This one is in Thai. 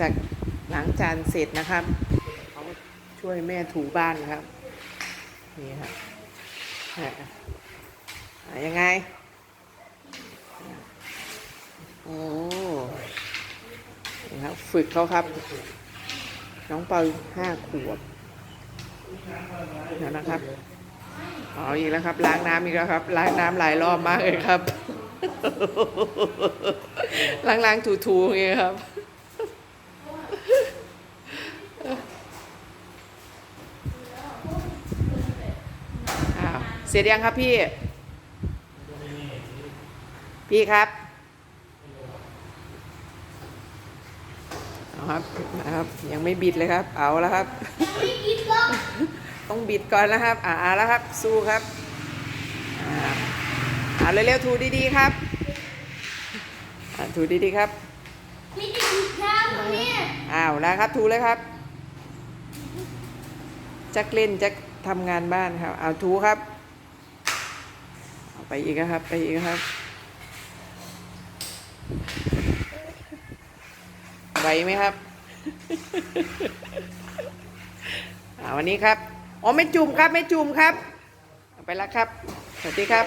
จากล้างจานเสร็จนะครับเขาช่วยแม่ถูบ้านครับ นี่ครับอะอะยังไง โอ้นี่ครับฝึกเขาครับ น้องเปาห้าขวบเดี๋ยวนะครับอ๋ออีกแล้วครับ ล้างน้ำอีกแล้วครับ ล้างน้ำหลายรอบมากเลยครับ ล้างๆถูๆอย่างเงี้ยครับ อ้าว เสร็จยังครับพี่ พี่ครับเอาครับนะครับ ยังไม่บิดเลยครับ เอาแล้วครับไม่กินหรอกต้องบิดก่อนนะครับ อ่าเอาแล้วครับ สู้ครับ อ่าอ่าเร็วๆถูดีๆครับ อ่าถูดีๆครับไม่ได้กินข้าวตรงนี้อ้าวแล้วครับถูเลยครับจักเล่นจักทำงานบ้านครับ เอาถูครับเอา ไปอีกครับ ไปอีกครับไหวไหมครับวันนี้ครับ อ๋อไม่จุ่มครับ ไม่จุ่มครับ ไปแล้วครับ สวัสดีครับ